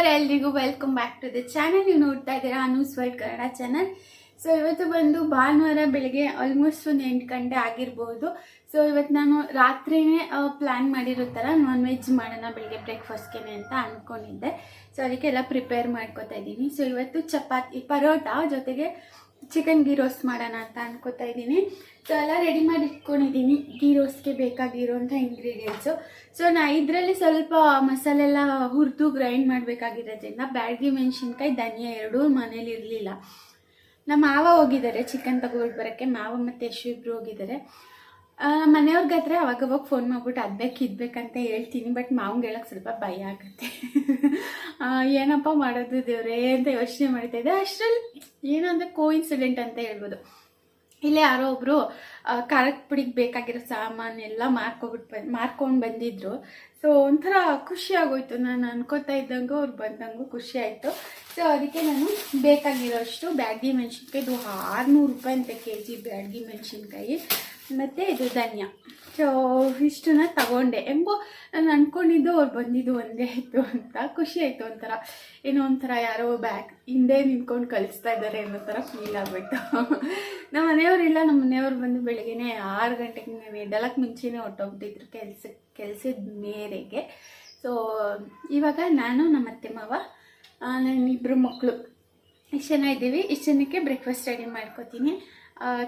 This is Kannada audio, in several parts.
ನಮಸ್ಕಾರ, ಎಲ್ರಿಗೂ welcome back to the channel ನೀವು ನೋಡ್ತಾ ಇದ್ದೀರಾ Anu's world Kannada channel so ಇವತ್ತು ಬಂದು ಭಾನುವಾರ ಬೆಳಗ್ಗೆ ಆಲ್ಮೋಸ್ಟ್ ಒಂದು ಎಂಟು ಗಂಟೆ ಆಗಿರ್ಬೋದು. ಸೊ ಇವತ್ತು ನಾನು ರಾತ್ರಿನೇ ಪ್ಲ್ಯಾನ್ ಮಾಡಿರೋ ಥರ ನಾನ್ ವೆಜ್ ಮಾಡೋಣ ಬೆಳಗ್ಗೆ ಬ್ರೇಕ್ಫಾಸ್ಟ್ಗೆ ಅಂತ ಅಂದ್ಕೊಂಡಿದ್ದೆ ಸೊ ಅದಕ್ಕೆಲ್ಲ ಪ್ರಿಪೇರ್ ಮಾಡ್ಕೊತಾ ಇದ್ದೀನಿ. ಸೊ ಇವತ್ತು ಚಪಾತಿ, ಪರೋಟ ಜೊತೆಗೆ ಚಿಕನ್ ಗೀ ರೋಸ್ಟ್ ಮಾಡೋಣ ಅಂತ ಅನ್ಕೋತಾ ಇದ್ದೀನಿ. ಸೊ ಎಲ್ಲ ರೆಡಿ ಮಾಡಿ ಇಟ್ಕೊಂಡಿದ್ದೀನಿ. ಗೀ ರೋಸ್ಟ್ಗೆ ಬೇಕಾಗಿರೋಂಥ ಇಂಗ್ರೀಡಿಯೆಂಟ್ಸು ಸೊ ನಾ ಇದರಲ್ಲಿ ಸ್ವಲ್ಪ ಮಸಾಲೆ ಎಲ್ಲ ಹುರಿದು ಗ್ರೈಂಡ್ ಮಾಡಬೇಕಾಗಿರೋದ್ರಿಂದ ಬ್ಯಾಡಗಿ ಮೆಣಸಿನ್ಕಾಯಿ, ಧನಿಯಾ ಎರಡೂ ಮನೇಲಿ ಇರಲಿಲ್ಲ. ನಮ್ಮ ಮಾವ ಹೋಗಿದ್ದಾರೆ, ಚಿಕನ್ ತಗೊಬಿಟ್ಟು ಬರೋಕ್ಕೆ. ಮಾವ ಮತ್ತು ಯಶು ಇಬ್ಬರು ಹೋಗಿದ್ದಾರೆ. ಮನೆಯವ್ರಿಗೆ ಹತ್ರ ಅವಾಗ ಅವಾಗ ಫೋನ್ ಮಾಡ್ಬಿಟ್ಟು ಅದು ಬೇಕು ಇದು ಬೇಕಂತ ಹೇಳ್ತೀನಿ ಬಟ್ ಮಾವಂಗೆ ಹೇಳೋಕ್ಕೆ ಸ್ವಲ್ಪ ಭಯ ಆಗುತ್ತೆ. ಏನಪ್ಪ ಮಾಡೋದು ದೇವ್ರೇ ಅಂತ ಯೋಚನೆ ಮಾಡ್ತಾ ಇದ್ದೆ. ಅಷ್ಟರಲ್ಲಿ ಏನು ಅಂದರೆ ಕೋ ಇನ್ಸಿಡೆಂಟ್ ಅಂತ ಹೇಳ್ಬೋದು. ಇಲ್ಲೇ ಯಾರೋ ಒಬ್ಬರು ಖಾರದ ಪುಡಿಗೆ ಬೇಕಾಗಿರೋ ಸಾಮಾನೆಲ್ಲ ಮಾರ್ಕೊಬಿಟ್ಟು ಬಂದು ಮಾರ್ಕೊಂಡು ಬಂದಿದ್ರು. ಸೊ ಒಂಥರ ಖುಷಿ ಆಗೋಯ್ತು. ನಾನು ಅನ್ಕೋತಾ ಇದ್ದಂಗೂ ಅವ್ರು ಬಂದಂಗೂ ಖುಷಿ ಆಯಿತು. ಸೊ ಅದಕ್ಕೆ ನಾನು ಬೇಕಾಗಿರೋಷ್ಟು ಬ್ಯಾಡ್ಗಿ ಮೆಣಸಿನ್ಕಾಯಿ, ಇದು ಆರುನೂರು ರೂಪಾಯಿ ಅಂತ ಕೆ ಜಿ ಬ್ಯಾಡ್ಗಿ ಮೆಣಸಿನ್ಕಾಯಿ. ಮತ್ತು ಇದು ಧನ್ಯ. ಸೊ ಇಷ್ಟನ್ನ ತಗೊಂಡೆ. ಎಂಬೋ ನಾನು ಅಂದ್ಕೊಂಡಿದ್ದು ಅವ್ರು ಬಂದಿದ್ದು ಒಂದೇ ಆಯಿತು ಅಂತ. ಖುಷಿ ಆಯಿತು ಒಂಥರ. ಏನೋ ಒಂಥರ ಯಾರೋ ಬ್ಯಾಗ್ ಹಿಂದೆ ನಿಂತ್ಕೊಂಡು ಕಳಿಸ್ತಾ ಇದ್ದಾರೆ ಅನ್ನೋ ಥರ ಫೀಲ್ ಆಗಬೇಕು ನಮ್ಮ ಮನೆಯವರಿಲ್ಲ ನಮ್ಮ ಮನೆಯವ್ರು ಬಂದು ಬೆಳಗ್ಗೆನೆ ಆರು ಗಂಟೆಗೆ ನಾನು ಎದ್ದಲಕ್ಕೆ ಮುಂಚೆನೇ ಹೊಟ್ಟೋಗ್ಬಿಟ್ಟಿದ್ರು ಕೆಲಸ, ಕೆಲಸದ ಮೇರೆಗೆ. ಸೊ ಇವಾಗ ನಾನು ನಮ್ಮ ಅತ್ತೆ ಮಾವ ನನ್ನ ಇಬ್ಬರು ಮಕ್ಕಳು ಇಷ್ಟು ಜನ ಇದ್ದೀವಿ. ಇಷ್ಟು ಜನಕ್ಕೆ ಬ್ರೇಕ್ಫಾಸ್ಟ್ ರೆಡಿ ಮಾಡ್ಕೋತೀನಿ.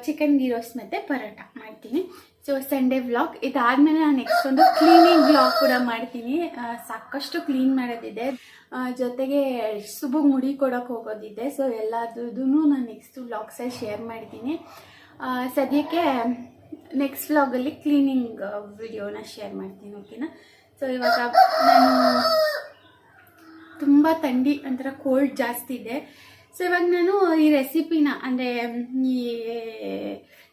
ಚಿಕನ್ ಗೀ ರೋಸ್ಟ್ ಮತ್ತು ಪರೋಟ ಮಾಡ್ತೀನಿ. ಸೊ ಸಂಡೇ ವ್ಲಾಗ್ ಇದಾದಮೇಲೆ ನಾನು ನೆಕ್ಸ್ಟ್ ಒಂದು ಕ್ಲೀನಿಂಗ್ ವ್ಲಾಗ್ ಕೂಡ ಮಾಡ್ತೀನಿ. ಸಾಕಷ್ಟು ಕ್ಲೀನ್ ಮಾಡೋದಿದೆ. ಜೊತೆಗೆ ಸುಬು ಮುಡಿ ಕೊಡೋಕೆ ಹೋಗೋದಿದೆ. ಸೊ ಎಲ್ಲದೂ ನಾನು ನೆಕ್ಸ್ಟ್ ವ್ಲಾಗ್ಸಲ್ಲಿ ಶೇರ್ ಮಾಡ್ತೀನಿ. ಸದ್ಯಕ್ಕೆ ನೆಕ್ಸ್ಟ್ ವ್ಲಾಗಲ್ಲಿ ಕ್ಲೀನಿಂಗ್ ವಿಡಿಯೋನ ಶೇರ್ ಮಾಡ್ತೀನಿ ಓಕೆನಾ ಸೊ ಇವಾಗ ನಾನು ತುಂಬ ಥಂಡಿ ಒಂಥರ ಕೋಲ್ಡ್ ಜಾಸ್ತಿ ಇದೆ. ಸೊ ಇವಾಗ ನಾನು ಈ ರೆಸಿಪಿನ ಅಂದರೆ ಈ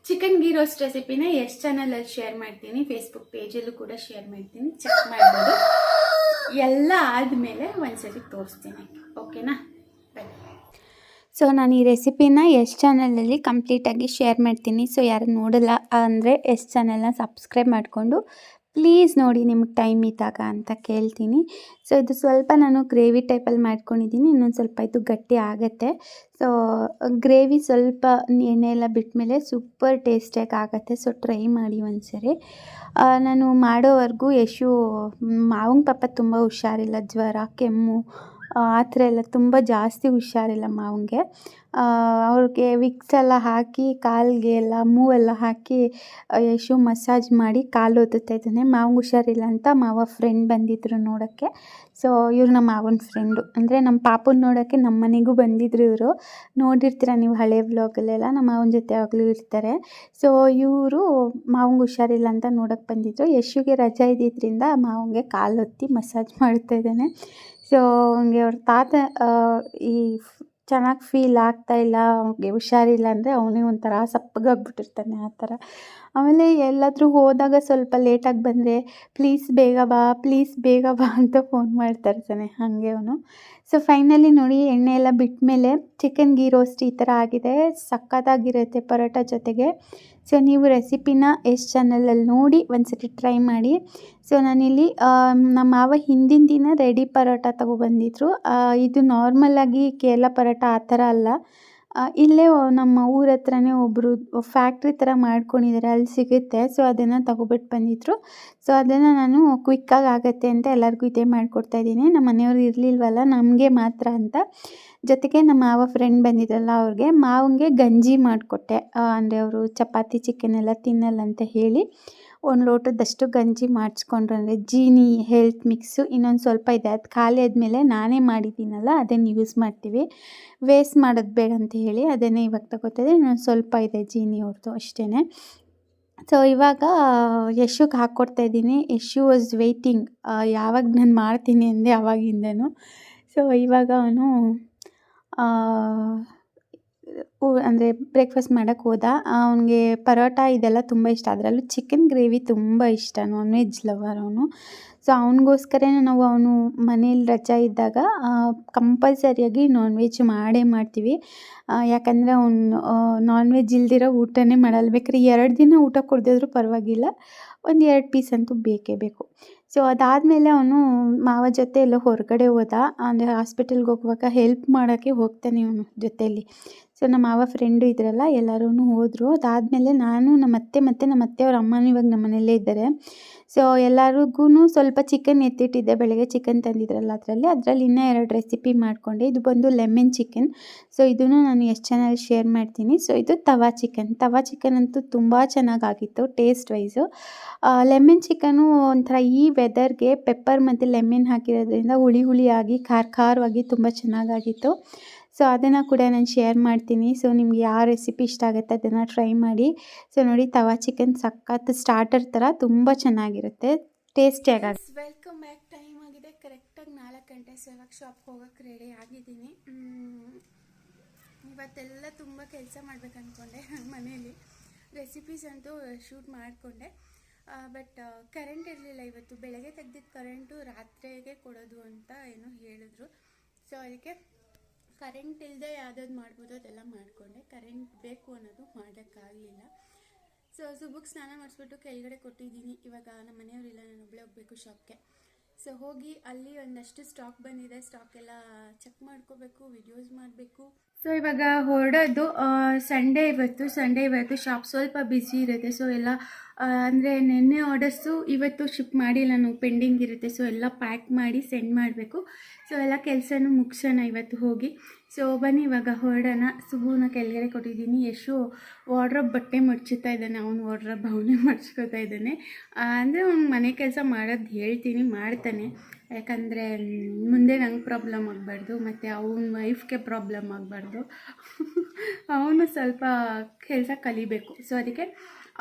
ಚಿಕನ್ ಗೀ ರೋಸ್ಟ್ ರೆಸಿಪಿನ ಎಸ್ ಚಾನಲಲ್ಲಿ ಶೇರ್ ಮಾಡ್ತೀನಿ ಫೇಸ್ಬುಕ್ ಪೇಜಲ್ಲೂ ಕೂಡ ಶೇರ್ ಮಾಡ್ತೀನಿ ಚೆಕ್ ಮಾಡ್ಬೋದು. ಎಲ್ಲ ಆದಮೇಲೆ ಒಂದ್ಸರಿ ತೋರಿಸ್ತೀನಿ. ಓಕೆನಾ ಬೈ ಸೊ ನಾನು ಈ ರೆಸಿಪಿನ ಎಸ್ ಚಾನಲಲ್ಲಿ ಕಂಪ್ಲೀಟಾಗಿ ಶೇರ್ ಮಾಡ್ತೀನಿ. ಸೊ ಯಾರು ನೋಡಲ್ಲ ಅಂದರೆ ಎಸ್ ಚಾನಲ್ನ ಸಬ್ಸ್ಕ್ರೈಬ್ ಮಾಡಿಕೊಂಡು ಪ್ಲೀಸ್ ನೋಡಿ ನಿಮ್ಗೆ ಟೈಮ್ ಇದ್ದಾಗ ಅಂತ ಕೇಳ್ತೀನಿ. ಸೊ ಇದು ಸ್ವಲ್ಪ ನಾನು ಗ್ರೇವಿ ಟೈಪಲ್ಲಿ ಮಾಡ್ಕೊಂಡಿದ್ದೀನಿ, ಇನ್ನೊಂದು ಸ್ವಲ್ಪ ಇದು ಗಟ್ಟಿ ಆಗುತ್ತೆ. ಸೊ ಗ್ರೇವಿ ಸ್ವಲ್ಪ ಎಣ್ಣೆ ಎಲ್ಲ ಬಿಟ್ಮೇಲೆ ಸೂಪರ್ ಟೇಸ್ಟಿಯಾಗಿ ಆಗುತ್ತೆ, ಸೊ ಟ್ರೈ ಮಾಡಿ ಒಂದ್ಸರಿ. ನಾನು ಮಾಡೋವರೆಗೂ ಯಶು, ಮಾವಿನ ಪಾಪ ತುಂಬ ಹುಷಾರಿಲ್ಲ, ಜ್ವರ, ಕೆಮ್ಮು ಆ ಥರ ಎಲ್ಲ ತುಂಬ ಜಾಸ್ತಿ ಹುಷಾರಿಲ್ಲ ಮಾವನಿಗೆ ಅವ್ರಿಗೆ ವಿಕ್ಸ್ ಎಲ್ಲ ಹಾಕಿ, ಕಾಲಿಗೆ ಎಲ್ಲ ಮೂವೆಲ್ಲ ಹಾಕಿ ಯಶು ಮಸಾಜ್ ಮಾಡಿ ಕಾಲು ಒತ್ತುತ್ತಾ ಇದ್ದಾನೆ. ಮಾವಂಗೆ ಹುಷಾರಿಲ್ಲ ಅಂತ ಮಾವ ಫ್ರೆಂಡ್ ಬಂದಿದ್ರು ನೋಡೋಕ್ಕೆ. ಸೊ ಇವ್ರು ನಮ್ಮ ಮಾವನ ಫ್ರೆಂಡು ಅಂದರೆ ನಮ್ಮ ಪಾಪನ ನೋಡೋಕ್ಕೆ ನಮ್ಮ ಮನೆಗೂ ಬಂದಿದ್ರು ಇವರು. ನೋಡಿರ್ತೀರ ನೀವು ಹಳೆ ವ್ಲಾಗಲ್ಲೆಲ್ಲ ನಮ್ಮ ಮಾವನ ಜೊತೆ ಯಾವಾಗಲೂ ಇರ್ತಾರೆ. ಸೊ ಇವರು ಮಾವಂಗೆ ಹುಷಾರಿಲ್ಲ ಅಂತ ನೋಡೋಕ್ಕೆ ಬಂದಿದ್ರು. ಯಶುಗೆ ರಜಾ ಇದ್ದಿದ್ದರಿಂದ ಮಾವಂಗೆ ಕಾಲು ಒತ್ತಿ ಮಸಾಜ್ ಮಾಡ್ತಾ ಇದ್ದಾನೆ. ಸೊ ಅವನಿಗೆ ಅವ್ರ ತಾತ ಈ ಚೆನ್ನಾಗಿ ಫೀಲ್ ಆಗ್ತಾ ಇಲ್ಲ, ಅವ್ನಿಗೆ ಹುಷಾರಿಲ್ಲ ಅಂದರೆ ಅವನೇ ಒಂಥರ ಸಪ್ಪಗಾಗ್ಬಿಟ್ಟಿರ್ತಾನೆ ಆ ಥರ. ಆಮೇಲೆ ಎಲ್ಲಾದರೂ ಹೋದಾಗ ಸ್ವಲ್ಪ ಲೇಟಾಗಿ ಬಂದರೆ ಪ್ಲೀಸ್ ಬೇಗ ಬಾ ಪ್ಲೀಸ್ ಬೇಗ ಬಾ ಅಂತ ಫೋನ್ ಮಾಡ್ತಾ ಇರ್ತಾನೆ ಹಾಗೆ ಅವನು. ಸೊ ಫೈನಲಿ ನೋಡಿ ಎಣ್ಣೆ ಎಲ್ಲ ಬಿಟ್ಟ ಮೇಲೆ ಚಿಕನ್ ಗೀ ರೋಸ್ಟ್ ಈ ಥರ ಆಗಿದೆ, ಸಕ್ಕತ್ತಾಗಿರುತ್ತೆ ಪರೋಟ ಜೊತೆಗೆ. ಸೊ ನೀವು ರೆಸಿಪಿನ ಎಷ್ಟು ಚಾನಲಲ್ಲಿ ನೋಡಿ ಒಂದ್ಸರಿ ಟ್ರೈ ಮಾಡಿ. ಸೊ ನಾನಿಲ್ಲಿ ನಮ್ಮ ಮಾವ ಹಿಂದಿನ ದಿನ ರೆಡಿ ಪರೋಟ ತಗೊಬಂದಿದ್ರು ಇದು ನಾರ್ಮಲಾಗಿ ಕೇರಳ ಪರೋಟ ಆ ಥರ ಅಲ್ಲ. ಇಲ್ಲೇ ನಮ್ಮ ಊರ ಹತ್ರನೇ ಒಬ್ಬರು ಫ್ಯಾಕ್ಟ್ರಿ ಥರ ಮಾಡ್ಕೊಂಡಿದ್ದಾರೆ ಅಲ್ಲಿ ಸಿಗುತ್ತೆ. ಸೊ ಅದನ್ನು ತಗೊಬಿಟ್ಟು ಬಂದಿದ್ರು. ಸೊ ಅದನ್ನು ನಾನು ಕ್ವಿಕ್ಕಾಗಿ ಆಗುತ್ತೆ ಅಂತ ಎಲ್ಲರಿಗೂ ಇದೇ ಮಾಡಿಕೊಡ್ತಾ ಇದ್ದೀನಿ. ನಮ್ಮ ಮನೆಯವ್ರು ಇರಲಿಲ್ವಲ್ಲ, ನಮಗೆ ಮಾತ್ರ ಅಂತ. ಜೊತೆಗೆ ನಮ್ಮ ಮಾವ ಫ್ರೆಂಡ್ ಬಂದಿದ್ರಲ್ಲ ಅವ್ರಿಗೆ, ಮಾವಂಗೆ ಗಂಜಿ ಮಾಡಿಕೊಟ್ಟೆ. ಅಂದರೆ ಅವರು ಚಪಾತಿ ಚಿಕನ್ ಎಲ್ಲ ತಿನ್ನಲ್ಲ ಅಂತ ಹೇಳಿ. ಒಂದು ಲೋಟದಷ್ಟು ಗಂಜಿ ಮಾಡಿಸ್ಕೊಂಡ್ರು ಅಂದರೆ ಜೀನಿ ಹೆಲ್ತ್ ಮಿಕ್ಸು ಇನ್ನೊಂದು ಸ್ವಲ್ಪ ಇದೆ. ಅದು ಖಾಲಿ ಆದಮೇಲೆ ನಾನೇ ಮಾಡಿದ್ದೀನಲ್ಲ, ಅದನ್ನು ಯೂಸ್ ಮಾಡ್ತೀವಿ. ವೇಸ್ಟ್ ಮಾಡೋದು ಬೇಡ ಅಂತ ಹೇಳಿ ಅದನ್ನೇ ಇವಾಗ ತಗೋತಿದ್ದೆ ಇನ್ನೊಂದು ಸ್ವಲ್ಪ ಇದೆ ಜೀನಿ ಅವ್ರದ್ದು ಅಷ್ಟೇ ಸೊ ಇವಾಗ, ಯಶುಗೆ ಹಾಕ್ಕೊಡ್ತಾ ಇದ್ದೀನಿ. ಯಶು ವಾಸ್ ವೆಯ್ಟಿಂಗ್ ಯಾವಾಗ ನಾನು ಮಾಡ್ತೀನಿ ಅಂದೆ ಅವಾಗಿಂದನು. ಸೊ ಇವಾಗ ಅವನು ಅಂದರೆ ಬ್ರೇಕ್ಫಾಸ್ಟ್ ಮಾಡೋಕ್ಕೆ ಹೋದ. ಅವನಿಗೆ ಪರೋಟ ಇದೆಲ್ಲ ತುಂಬ ಇಷ್ಟ. ಅದರಲ್ಲೂ ಚಿಕನ್ ಗ್ರೇವಿ ತುಂಬ ಇಷ್ಟ ನಾನ್ ವೆಜ್ ಲವರ್ ಅವನು. ಸೊ ಅವನಿಗೋಸ್ಕರನೇ ನಾವು ಅವನು ಮನೇಲಿ ರಜಾ ಇದ್ದಾಗ ಕಂಪಲ್ಸರಿಯಾಗಿ ನಾನ್ ವೆಜ್ ಮಾಡೇ ಮಾಡ್ತೀವಿ. ಯಾಕಂದರೆ ಅವನು ನಾನ್ ವೆಜ್ ಇಲ್ದಿರೋ ಊಟನೇ ಮಾಡಲ್ಲ. ಬೇಕಾದ್ರೆ ಎರಡು ದಿನ ಊಟ ಕೊಡದಿದ್ರೂ ಪರವಾಗಿಲ್ಲ. ಒಂದು ಎರಡು ಪೀಸ್ ಅಂತೂ ಬೇಕೇ ಬೇಕು. ಸೊ ಅದಾದಮೇಲೆ ಅವನು ಮಾವ ಜೊತೆ ಎಲ್ಲ ಹೊರಗಡೆ ಹೋದ. ಅಂದರೆ ಹಾಸ್ಪಿಟಲ್ಗೆ ಹೋಗುವಾಗ ಹೆಲ್ಪ್ ಮಾಡೋಕ್ಕೆ ಹೋಗ್ತಾನೆ ಅವನು ಜೊತೆಯಲ್ಲಿ. ಸೊ ನಮ್ಮ ಮಾವ ಫ್ರೆಂಡು ಇದ್ರಲ್ಲ ಎಲ್ಲರೂ ಹೋದರು. ಅದಾದಮೇಲೆ ನಾನು, ನಮ್ಮ ಅತ್ತೆ ಮತ್ತು ನಮ್ಮ ಅತ್ತೆ ಅವ್ರ ಅಮ್ಮನೂ ಇವಾಗ ನಮ್ಮ ಮನೆಯಲ್ಲೇ ಇದ್ದಾರೆ. ಸೊ ಎಲ್ಲರಿಗೂ ಸ್ವಲ್ಪ ಚಿಕನ್ ಎತ್ತಿಟ್ಟಿದ್ದೆ. ಬೆಳಗ್ಗೆ ಚಿಕನ್ ತಂದಿದ್ರಲ್ಲ ಅದರಲ್ಲಿ. ಅದರಲ್ಲಿ ಇನ್ನೂ ಎರಡು ರೆಸಿಪಿ ಮಾಡಿಕೊಂಡೆ. ಇದು ಬಂದು ಲೆಮನ್ ಚಿಕನ್ ಸೊ ಇದನ್ನು ನಾನು ಎಷ್ಟು ಚೆನ್ನಾಗಿ ಶೇರ್ ಮಾಡ್ತೀನಿ. ಸೊ ಇದು ತವಾ ಚಿಕನ್ ತವಾ ಚಿಕನ್ ಅಂತೂ ತುಂಬ ಚೆನ್ನಾಗಾಗಿತ್ತು ಟೇಸ್ಟ್ ವೈಸು ಲೆಮನ್ ಚಿಕನು ಒಂಥರ ಈ ವೆದರ್ಗೆ ಪೆಪ್ಪರ್ ಮತ್ತು ಲೆಮನ್ ಹಾಕಿರೋದ್ರಿಂದ ಹುಳಿ ಹುಳಿಯಾಗಿ ಖಾರ ಖಾರವಾಗಿ ತುಂಬ ಚೆನ್ನಾಗಾಗಿತ್ತು. ಸೊ ಅದನ್ನು ಕೂಡ ನಾನು ಶೇರ್ ಮಾಡ್ತೀನಿ. ಸೊ ನಿಮ್ಗೆ ಯಾವ ರೆಸಿಪಿ ಇಷ್ಟ ಆಗುತ್ತೆ ಅದನ್ನು ಟ್ರೈ ಮಾಡಿ. ಸೊ ನೋಡಿ, ತವಾ ಚಿಕನ್ ಸಖತ್ ಸ್ಟಾರ್ಟರ್ ಥರ ತುಂಬ ಚೆನ್ನಾಗಿರುತ್ತೆ. ಟೇಸ್ಟಿಯಾಗಿ ವೆಲ್ಕಮ್ ಬ್ಯಾಕ್ ಟೈಮ್ ಆಗಿದೆ. ಕರೆಕ್ಟಾಗಿ ನಾಲ್ಕು ಗಂಟೆ ಇವಾಗ ಶಾಪ್ಗೆ ಹೋಗೋಕ್ಕೆ ರೆಡಿ ಆಗಿದ್ದೀನಿ. ಇವತ್ತೆಲ್ಲ ತುಂಬ ಕೆಲಸ ಮಾಡ್ಬೇಕು ಅಂದ್ಕೊಂಡೆ ಮನೆಯಲ್ಲಿ ರೆಸಿಪೀಸ್ ಅಂತೂ ಶೂಟ್ ಮಾಡಿಕೊಂಡೆ. ಬಟ್ ಕರೆಂಟ್ ಇರಲಿಲ್ಲ ಇವತ್ತು. ಬೆಳಗ್ಗೆ ತೆಗ್ದಿದ್ದ ಕರೆಂಟು ರಾತ್ರಿಗೆ ಕೊಡೋದು ಅಂತ ಏನೋ ಹೇಳಿದ್ರು. ಸೊ ಅದಕ್ಕೆ ಕರೆಂಟ್ ಇಲ್ಲದೆ ಯಾವ್ದಾದ್ ಮಾಡ್ಬೋದು, ಅದೆಲ್ಲ ಮಾಡಿಕೊಂಡೆ. ಕರೆಂಟ್ ಬೇಕು ಅನ್ನೋದು ಮಾಡೋಕ್ಕಾಗಲಿಲ್ಲ. ಸೊ ಸುಬ್ಬಕ್ಕೆ ಸ್ನಾನ ಮಾಡಿಸ್ಬಿಟ್ಟು ಕೆಳಗಡೆ ಕೊಟ್ಟಿದ್ದೀನಿ. ಇವಾಗ ನಮ್ಮ ಮನೆಯವರಿಲ್ಲ ನಾನು ಒಬ್ಬಳೇ ಹೋಗಬೇಕು ಶಾಪ್ಗೆ ಸೊ ಹೋಗಿ ಅಲ್ಲಿ ಒಂದಷ್ಟು ಸ್ಟಾಕ್ ಬಂದಿದೆ. ಸ್ಟಾಕ್ ಎಲ್ಲ ಚೆಕ್ ಮಾಡ್ಕೋಬೇಕು ವಿಡಿಯೋಸ್ ಮಾಡಬೇಕು. ಸೊ ಇವಾಗ ಹೊರಡೋದು ಸಂಡೇ ಇವತ್ತು. ಸಂಡೇ ಇವತ್ತು ಶಾಪ್ ಸ್ವಲ್ಪ ಬ್ಯುಸಿ ಇರುತ್ತೆ. ಸೊ ಎಲ್ಲ ಅಂದರೆ ನಿನ್ನೆ ಆರ್ಡರ್ಸು ಇವತ್ತು ಶಿಪ್ ಮಾಡಿಲ್ಲ ನಾವು. ಪೆಂಡಿಂಗ್ ಇರುತ್ತೆ. ಸೊ ಎಲ್ಲ ಪ್ಯಾಕ್ ಮಾಡಿ ಸೆಂಡ್ ಮಾಡಬೇಕು. ಸೊ ಎಲ್ಲ ಕೆಲಸನೂ ಮುಗಿಸೋಣ ಇವತ್ತು ಹೋಗಿ. ಸೊ ಬನ್ನಿ ಇವಾಗ ಹೊರಡೋಣ ಸುಬೂನ ಕೆಳಗಡೆ ಕೊಟ್ಟಿದ್ದೀನಿ. ಯಶು ವಾಡ್ರಬ್ ಬಟ್ಟೆ ಮಡ್ಚುತ್ತಾ ಇದ್ದಾನೆ, ಅವ್ನು ವಾಡ್ರಬ್ ಅವನೇ ಮಡ್ಚ್ಕೋತಾ ಇದ್ದಾನೆ. ಅಂದರೆ ಅವ್ನು ಮನೆ ಕೆಲಸ ಮಾಡೋದು ಹೇಳ್ತೀನಿ, ಮಾಡ್ತಾನೆ. ಯಾಕಂದರೆ, ಮುಂದೆ ನಂಗೆ ಪ್ರಾಬ್ಲಮ್ ಆಗಬಾರ್ದು, ಮತ್ತು ಅವನ ವೈಫ್ಗೆ ಪ್ರಾಬ್ಲಮ್ ಆಗಬಾರ್ದು. ಅವನು ಸ್ವಲ್ಪ ಕೆಲಸ ಕಲಿಬೇಕು. ಸೊ ಅದಕ್ಕೆ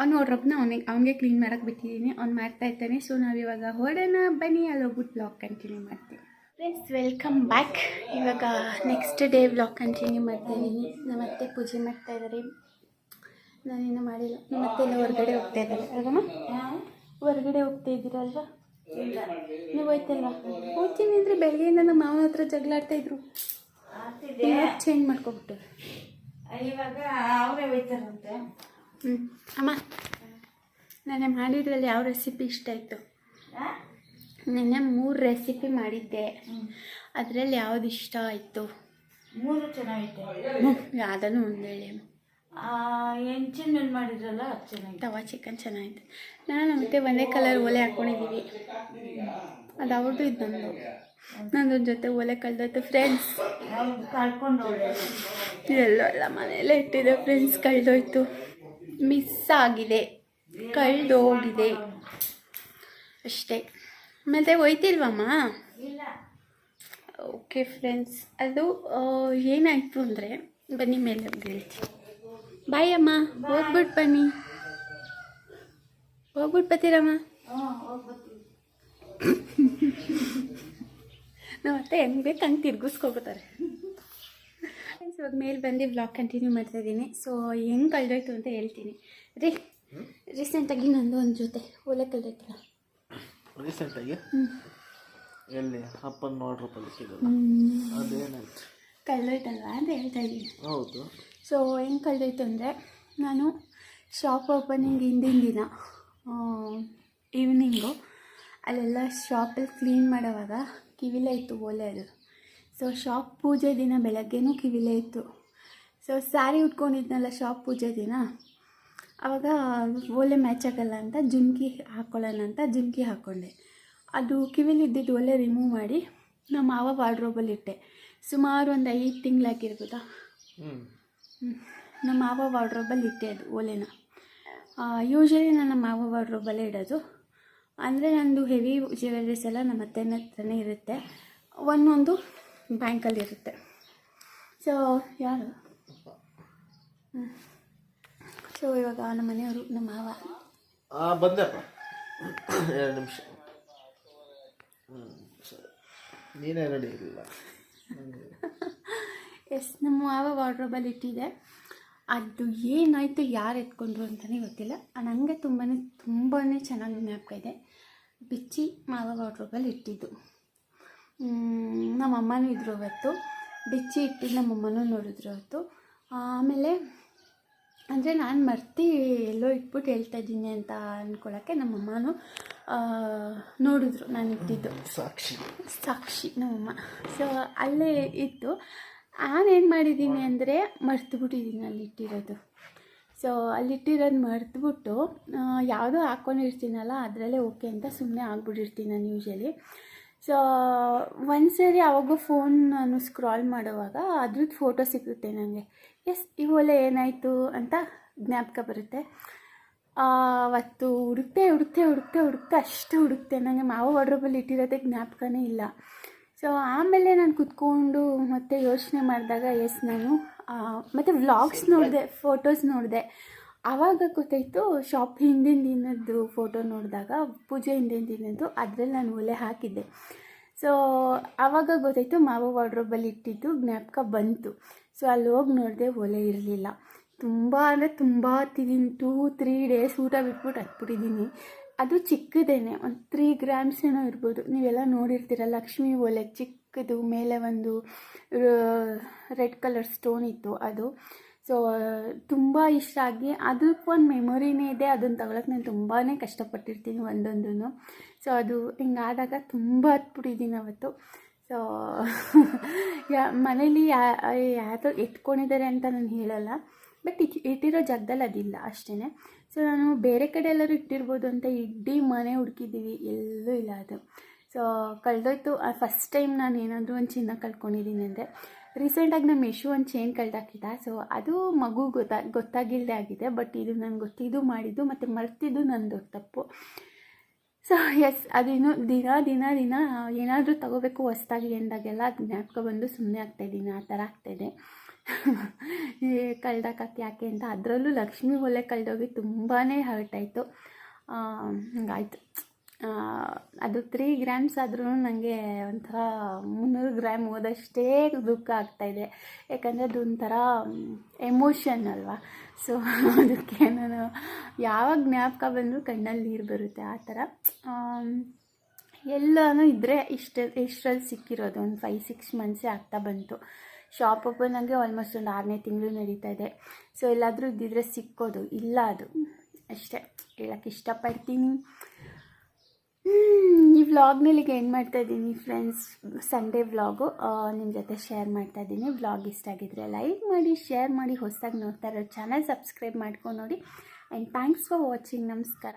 ಅವ್ನು ವಾಡ್ರಬ್ನ ಅವನಿಗೆ ಅವನಿಗೆ ಕ್ಲೀನ್ ಮಾಡೋಕ್ಕೆ ಬಿಟ್ಟಿದ್ದೀನಿ. ಅವ್ನು ಮಾಡ್ತಾ ಇರ್ತಾನೆ. ಸೊ ನಾವಿವಾಗ ಹೊರಡೋಣ ಬನ್ನಿ ಅಲ್ಲೋಗ್ಬಿಟ್ಟು ಬ್ಲಾಗ್ ಕಂಟಿನ್ಯೂ ಮಾಡ್ತೀವಿ ಫ್ರೆಂಡ್ಸ್ ವೆಲ್ಕಮ್ ಬ್ಯಾಕ್ ಇವಾಗ ನೆಕ್ಸ್ಟ್ ಡೇ ವ್ಲಾಗ್ ಕಂಟಿನ್ಯೂ ಮಾಡ್ತಾ ಇದ್ದೀನಿ ನಮ್ಮ ಅತ್ತೆ ಪೂಜೆ ಮಾಡ್ತಾ ಇದ್ದಾರೆ. ನಾನೇನು ಮಾಡಿಲ್ಲ. ನಮ್ಮ ಅತ್ತೆ ಎಲ್ಲ ಹೊರಗಡೆ ಹೋಗ್ತಾ ಇದ್ದಾರೆ. ಅಲ್ವಮ್ಮ ಹೊರಗಡೆ ಹೋಗ್ತಾ ಇದ್ದೀರಲ್ವಾ? ನೀವು ಹೋಯ್ತಲ್ವಾ? ಹೋಗ್ತೀನಿ ಅಂದರೆ ಬೆಳಗ್ಗೆಯಿಂದ ನಮ್ಮ ಮಾವನ ಹತ್ರ ಜಗಳ ಆಡ್ತಾ ಇದ್ರು. ಚೇಂಜ್ ಮಾಡ್ಕೊಬಿಟ್ಟು ಹ್ಞೂ ಅಮ್ಮ ನಾನೇ ಮಾಡಿದ್ರಲ್ಲಿ ಯಾವ ರೆಸಿಪಿ ಇಷ್ಟ ಆಯಿತು? ನೆನ್ನೆ ಮೂರು ರೆಸಿಪಿ ಮಾಡಿದ್ದೆ. ಅದರಲ್ಲಿ ಯಾವ್ದು ಇಷ್ಟ ಆಯಿತು? ಮೂರು ಚೆನ್ನಾಗೈತೆ ಯಾವುದನ್ನು ಒಂದು ಹೇಳಿ. ಹೆಂಚಿನ ಮೇಲೆ ಮಾಡಿದ್ರಲ್ಲ ಅದು ತವಾ ಚಿಕನ್ ಚೆನ್ನಾಗಿತ್ತು ನಾನು ಮತ್ತೆ ಒಂದೇ ಕಲರ್ ಒಲೆ ಹಾಕ್ಕೊಂಡಿದ್ದೀವಿ ಅದು ಅವ್ರದ್ದು ಇದು ನಂದು. ನಂದೊಂದು ಜೊತೆ ಒಲೆ ಕಳೆದೋಯ್ತು ಫ್ರೆಂಡ್ಸ್ ಕಳ್ಕೊಂಡು ಎಲ್ಲ ಮನೆಯಲ್ಲೇ ಇಟ್ಟಿದೆ ಫ್ರೆಂಡ್ಸ್ ಕಳೆದೋಯ್ತು. ಮಿಸ್ ಆಗಿದೆ. ಕಳೆದೋಗಿದೆ. ಅಷ್ಟೇ. ಮತ್ತೆ ಹೋಯ್ತಿಲ್ವಮ್ಮ ಇಲ್ಲ. ಓಕೆ ಫ್ರೆಂಡ್ಸ್ ಅದು ಏನಾಯಿತು ಅಂದರೆ ಬನ್ನಿ ಮೇಲೆ ಹೋಗಿ ಹೇಳ್ತೀನಿ. ಬಾಯ್ ಅಮ್ಮ. ಹೋಗ್ಬಿಟ್ಟು ಬನ್ನಿ. ಹೋಗ್ಬಿಟ್ಟು ಬರ್ತೀರಮ್ಮ? ನಾವು ಅತ್ತೆ ಹೆಂಗೆ ಬೇಕು ಹಂಗೆ ತಿರ್ಗಿಸ್ಕೊಬೋತಾರೆ ಫ್ರೆಂಡ್ಸ್ ಇವಾಗ ಮೇಲೆ ಬಂದು ಬ್ಲಾಗ್ ಕಂಟಿನ್ಯೂ ಮಾಡ್ತಾ ಇದ್ದೀನಿ. ಸೊ ಹೆಂಗೆ ಕಳೆದೋಯ್ತು ಅಂತ ಹೇಳ್ತೀನಿ. ರೀ ರೀಸೆಂಟಾಗಿ ನಂದು ಒಂದು ಜೊತೆ. ಒಲೆ ಕಳೆದೋಯ್ತಲ್ಲ. ರೀಸೆಂಟಾಗಿ ಎಲ್ಲಿ ಅಪ್ಪನ ನೋಡ್ರ ಸಿಗಲ್ಲ ಅದೇನಾಯ್ತು? ಕಳೆದೋಯ್ತಲ್ವಾ ಅಂತ ಹೇಳ್ತಾ ಇದ್ದೀನಿ. ಹೌದು. ಸೊ ಹೆಂಗೆ ಕಳೆದೋಯ್ತು ಅಂದರೆ ನಾನು ಶಾಪ್ ಓಪನಿಂಗ್ ಹಿಂದಿನ ದಿನ ಈವ್ನಿಂಗು ಅಲ್ಲೆಲ್ಲ ಶಾಪಲ್ಲಿ ಕ್ಲೀನ್ ಮಾಡೋವಾಗ ಕಿವಿಲೇ ಇತ್ತು ಓಲೆ ಅದು. ಸೊ ಶಾಪ್ ಪೂಜೆ ದಿನ ಬೆಳಗ್ಗೆನೂ ಕಿವಿಲೇ ಇತ್ತು. ಸೊ ಸ್ಯಾರಿ ಉಟ್ಕೊಂಡಿದ್ನಲ್ಲ ಶಾಪ್ ಪೂಜೆ ದಿನ ಆವಾಗ ಓಲೆ ಮ್ಯಾಚ್ ಆಗಲ್ಲ ಅಂತ ಜುಮ್ಕಿ ಹಾಕ್ಕೊಳ್ಳೋಣ ಅಂತ ಜುಮ್ಕಿ ಹಾಕ್ಕೊಂಡೆ ಅದು ಕಿವಿಲಿದ್ದಿದ್ದು ಒಲೆ ರಿಮೂವ್ ಮಾಡಿ ನಮ್ಮ ಮಾವ ವಾರ್ಡ್ರೋಬಲ್ಲಿ ಇಟ್ಟೆ. ಸುಮಾರು ಒಂದು ಐದು ತಿಂಗಳಾಗಿರ್ಬೋದಾ. ನಮ್ಮ ಮಾವ ವಾರ್ಡ್ರೋಬಲ್ಲಿ ಇಟ್ಟೆ ಅದು ಓಲೆನ ಯೂಶ್ವಲಿ ನನ್ನ ಮಾವ ವಾರ್ಡ್ರೋಬಲ್ಲೇ ಇಡೋದು. ಅಂದರೆ ನಂದು ಹೆವಿ ಜ್ಯುವೆಲ್ರೀಸ್ ಎಲ್ಲ ನಮ್ಮ ಅತ್ತೆನ ಹತ್ರನೇ ಇರುತ್ತೆ. ಒಂದೊಂದು ಬ್ಯಾಂಕಲ್ಲಿ ಇರುತ್ತೆ. ಸೊ ಯಾರು? ಸೊ ಇವಾಗ ನಮ್ಮ ಮನೆಯವರು ನಮ್ಮ ಮಾವ. ಬಂದಪ್ಪ ಎರಡು ನಿಮಿಷ. ಹ್ಞೂ ಸರಿ. ನೀನೇ ರೆಡಿ ಇರಲಿಲ್ಲ. ಎಸ್ ನಮ್ಮ ಮಾವ ವಾರ್ಡ್ರೋಬಲ್ಲಿ ಇಟ್ಟಿದೆ. ಅದು ಏನಾಯಿತು ಯಾರು ಎತ್ಕೊಂಡ್ರು ಅಂತಲೇ ಗೊತ್ತಿಲ್ಲ. ನನಗೆ ತುಂಬಾ ತುಂಬಾ ಚೆನ್ನಾಗಿ ಜ್ಞಾಪಕ ಇದೆ. ಬಿಚ್ಚಿ ಮಾವ ವಾರ್ಡ್ರೋಬಲ್ಲಿ ಇಟ್ಟಿದ್ದು. ಮ್, ನಮ್ಮ ಅಮ್ಮನೂ ಇದ್ರು ಅವತ್ತು. ಬಿಚ್ಚಿ ಇಟ್ಟಿದ್ದು ನಮ್ಮಮ್ಮನೂ ನೋಡಿದ್ರು ಅವತ್ತು. ಆಮೇಲೆ ಅಂದರೆ ನಾನು ಮರ್ತಿ ಎಲ್ಲೋ ಇಟ್ಬಿಟ್ಟು ಹೇಳ್ತಾ ಇದ್ದೀನಿ ಅಂತ ಅಂದ್ಕೊಳ್ಳೋಕ್ಕೆ ನಮ್ಮ ಅಮ್ಮನೂ ಆ, ನೋಡಿದ್ರು ನಾನು ಇಟ್ಟಿದ್ದು. ಸಾಕ್ಷಿ. ಸಾಕ್ಷಿ ನಮ್ಮಮ್ಮ. ಸೊ ಅಲ್ಲೇ ಇತ್ತು. ನಾನೇನು ಮಾಡಿದ್ದೀನಿ ಅಂದರೆ ಮರ್ತುಬಿಟ್ಟಿದ್ದೀನಿ ಅಲ್ಲಿ ಇಟ್ಟಿರೋದು. ಸೊ ಅಲ್ಲಿಟ್ಟಿರೋದು ಮರ್ತುಬಿಟ್ಟು ಯಾವುದೋ ಹಾಕ್ಕೊಂಡಿರ್ತೀನಲ್ಲ ಅದರಲ್ಲೇ ಓಕೆ ಅಂತ ಸುಮ್ಮನೆ ಆಗ್ಬಿಟ್ಟಿರ್ತೀನಿ ನಾನು ಯೂಶಲಿ ಸೊ ಒಂದ್ಸರಿ ಅವಾಗೂ ಫೋನ್ ನಾನು ಸ್ಕ್ರಾಲ್ ಮಾಡುವಾಗ ಅದ್ರದ್ದು ಫೋಟೋ ಸಿಗುತ್ತೆ ನನಗೆ ಎಸ್ ಇವೆಲ್ಲ ಏನಾಯಿತು ಅಂತ ಜ್ಞಾಪಕ ಬರುತ್ತೆ. ಅವತ್ತು ಹುಡುಕ್ತೆ ಹುಡುಕ್ತೆ ಹುಡುಕ್ತೆ ಹುಡುಕ್ತೆ ಅಷ್ಟು ಹುಡುಕ್ತೆ. ನನಗೆ ಮಾವ ವಾಡ್ರೋಬಲ್ಲಿ ಇಟ್ಟಿರೋದೆ ಜ್ಞಾಪಕನೇ ಇಲ್ಲ. ಸೊ ಆಮೇಲೆ ನಾನು ಕುತ್ಕೊಂಡು ಮತ್ತೆ ಯೋಚನೆ ಮಾಡಿದಾಗ ಎಸ್ ನಾನು ಮತ್ತೆ ವ್ಲಾಗ್ಸ್ ನೋಡಿದೆ ಫೋಟೋಸ್ ನೋಡಿದೆ. ಆವಾಗ ಗೊತ್ತಾಯಿತು ಶಾಪ್ ಹಿಂದಿನ ದಿನದ್ದು ಫೋಟೋ ನೋಡಿದಾಗ, ಪೂಜೆ ಹಿಂದಿನ ದಿನದ್ದು, ಅದರಲ್ಲಿ ನಾನು ಒಲೆ ಹಾಕಿದ್ದೆ. ಸೊ ಆವಾಗ ಗೊತ್ತಾಯಿತು, ಮಾವ ವಾಡ್ರೋಬಲ್ಲಿ ಇಟ್ಟಿದ್ದು ಜ್ಞಾಪಕ ಬಂತು. ಸೊ ಅಲ್ಲಿ ಹೋಗಿ ನೋಡಿದೆ ಒಲೆ ಇರಲಿಲ್ಲ. ತುಂಬ ಅಂದರೆ ತುಂಬ ತಿದ್ದೀನಿ ಟೂ ತ್ರೀ ಡೇಸ್ ಊಟ ಬಿಟ್ಬಿಟ್ಟು ಹತ್ಬಿಟ್ಟಿದ್ದೀನಿ ಅದು ಚಿಕ್ಕದೇನೆ, ಒಂದು ತ್ರೀ ಗ್ರಾಮ್ಸ್ ಏನೋ ಇರ್ಬೋದು. ನೀವೆಲ್ಲ ನೋಡಿರ್ತೀರ, ಲಕ್ಷ್ಮಿ ಒಲೆ ಚಿಕ್ಕದು, ಮೇಲೆ ಒಂದು ರೆಡ್ ಕಲರ್ ಸ್ಟೋನ್ ಇತ್ತು ಅದು. ಸೊ ತುಂಬ ಇಷ್ಟ ಆಗಿ ಅದಕ್ಕೊಂದು ಮೆಮೊರಿನೇ ಇದೆ ಅದನ್ನು ತಗೊಳಕ್ಕೆ ನಾನು ತುಂಬಾ ಕಷ್ಟಪಟ್ಟಿರ್ತೀನಿ ಒಂದೊಂದೂ ಸೊ ಅದು ಹಿಂಗಾದಾಗ ತುಂಬ ಹತ್ಬಿಟ್ಟಿದ್ದೀನಿ ಅವತ್ತು. ಸೊ ಮನೇಲಿ ಯಾ, ಯಾರೋ ಎತ್ಕೊಂಡಿದ್ದಾರೆ ಅಂತ ನಾನು ಹೇಳಲ್ಲ. ಬಟ್ ಇಟ್ ಇಟ್ಟಿರೋ ಜಾಗದಲ್ಲಿ ಅದಿಲ್ಲ ಅಷ್ಟೇ ಸೊ ನಾನು ಬೇರೆ ಕಡೆ ಎಲ್ಲರೂ ಇಟ್ಟಿರ್ಬೋದು ಅಂತ ಇಡೀ ಮನೆ ಹುಡುಕಿದ್ದೀವಿ ಎಲ್ಲೂ ಇಲ್ಲ ಅದು. ಸೊ ಕಳೆದೋಯ್ತು. ಫಸ್ಟ್ ಟೈಮ್ ನಾನು ಏನಾದರೂ ಒಂದು ಚಿನ್ನ ಕಳ್ಕೊಂಡಿದ್ದೀನಿ ಅಂದರೆ ರೀಸೆಂಟಾಗಿ ನಮ್ಮ ಮೆಶು ಒಂದು ಚೈನ್ ಕಳ್ದಾಕಿದ್ದ ಸೊ ಅದು ಮಗು ಗೊತ್ತಾ ಗೊತ್ತಾಗಿಲ್ಲದೆ ಆಗಿದೆ, ಬಟ್ ಇದು ನನಗೆ ಗೊತ್ತಿದ್ದು ಮಾಡಿದ್ದು ಮತ್ತು ಮರ್ತಿದ್ದು ನಂದು ತಪ್ಪು. ಸೊ ಎಸ್ ಅದಿನ್ನು ದಿನ ದಿನ ದಿನ ಏನಾದರೂ ತಗೋಬೇಕು ಹೊಸ್ದಾಗಿ ಎಂದಾಗೆಲ್ಲ ಅದು ಜ್ಞಾಪಕ ಬಂದು ಸುಮ್ಮನೆ ಆಗ್ತಾಯಿದ್ದೀನಿ ಆ ಥರ ಆಗ್ತಾಯಿದೆ ಕಳ್ದಾಕತ್ತೆ ಯಾಕೆ ಅಂತ, ಅದರಲ್ಲೂ ಲಕ್ಷ್ಮಿ ಒಲೆ ಕಳೆದೋಗಿ ತುಂಬಾ ಹರ್ಟ್ ಆಯಿತು. ಹಂಗಾಯ್ತು. ಅದು ತ್ರೀ ಗ್ರಾಮ್ಸ್ ಆದ್ರೂ ನನಗೆ ಒಂಥರ ಮುನ್ನೂರು ಗ್ರಾಮ್ ಹೋದಷ್ಟೇ ದುಃಖ ಆಗ್ತಾಯಿದೆ ಯಾಕಂದರೆ ಅದು ಒಂಥರ ಎಮೋಷನ್ ಅಲ್ವಾ? ಸೊ ಅದಕ್ಕೆ ನಾನು ಯಾವಾಗ ಜ್ಞಾಪಕ ಬಂದರೂ ಕಣ್ಣಲ್ಲಿ ನೀರು ಬರುತ್ತೆ ಆ ಥರ. ಎಲ್ಲನೂ ಇದ್ದರೆ ಇಷ್ಟ, ಇಷ್ಟರಲ್ಲಿ ಸಿಕ್ಕಿರೋದು. ಒಂದು ಫೈವ್ ಸಿಕ್ಸ್ ಮಂತ್ಸೇ ಆಗ್ತಾ ಬಂತು. ಶಾಪ್ ಓಪನ್ ಆಗಿ ಆಲ್ಮೋಸ್ಟ್ ಒಂದು ಆರನೇ ತಿಂಗಳು ನಡೀತಾ ಇದೆ. ಸೊ ಎಲ್ಲಾದರೂ ಇದ್ದಿದ್ರೆ ಸಿಕ್ಕೋದು. ಇಲ್ಲ ಅದು. ಅಷ್ಟೇ. ಹೇಳಕ್ಕೆ ಇಷ್ಟಪಡ್ತೀನಿ. ಈ ವ್ಲಾಗ್ನಲ್ಲಿ ಈಗ ಏನು ಮಾಡ್ತಾ ಇದ್ದೀನಿ ಫ್ರೆಂಡ್ಸ್ ಸಂಡೇ ವ್ಲಾಗು ನಿಮ್ಮ ಜೊತೆ ಶೇರ್ ಮಾಡ್ತಾ ಇದ್ದೀನಿ ವ್ಲಾಗ್ ಇಷ್ಟ ಆಗಿದ್ರೆ ಲೈಕ್ ಮಾಡಿ ಶೇರ್ ಮಾಡಿ, ಹೊಸದಾಗಿ ನೋಡ್ತಾ ಇರೋ ಚಾನಲ್ ಸಬ್ಸ್ಕ್ರೈಬ್ ಮಾಡ್ಕೊಂಡು ನೋಡಿ. ಆ್ಯಂಡ್ ಥ್ಯಾಂಕ್ಸ್ ಫಾರ್ ವಾಚಿಂಗ್ ನಮಸ್ಕಾರ.